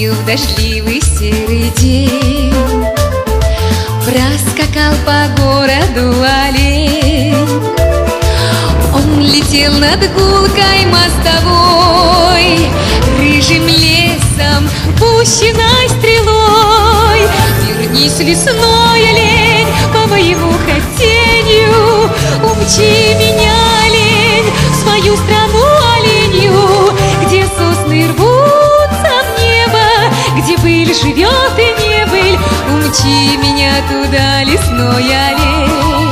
Осенью в дождливый серый день. Проскакал по городу олень. Он летел над гулкой мостовой Рыжим лесом, пущенной стрелой. Вернись, лесной олень, по моему живет и не быль Умчи меня туда, лесной олень.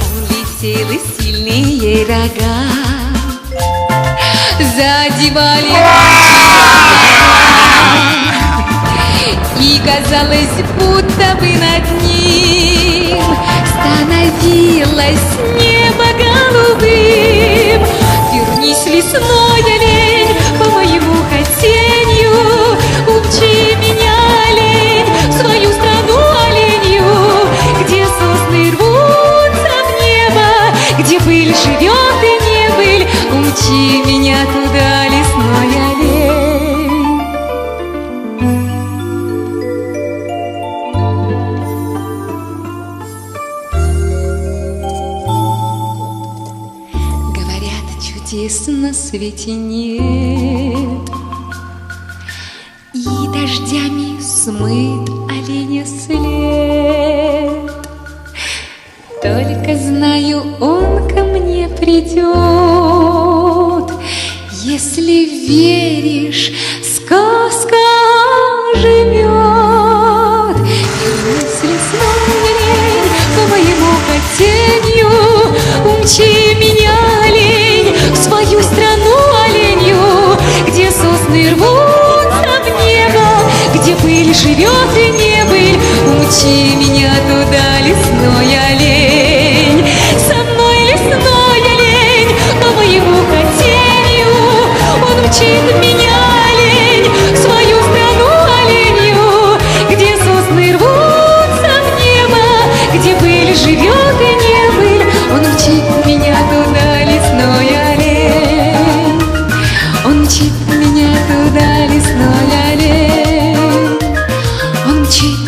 Он летел и сильные рога Задевали. И казалось, будто бы над ним Становилось небо голубым. Вернись, лесной Умчи меня туда, лесной олень. Говорят, чудес на свете нет. И дождями смыт оленя след. Только знаю, он ко мне придет Если веришь, сказка живет Вернись, лесной олень, по моему хотению Умчи 去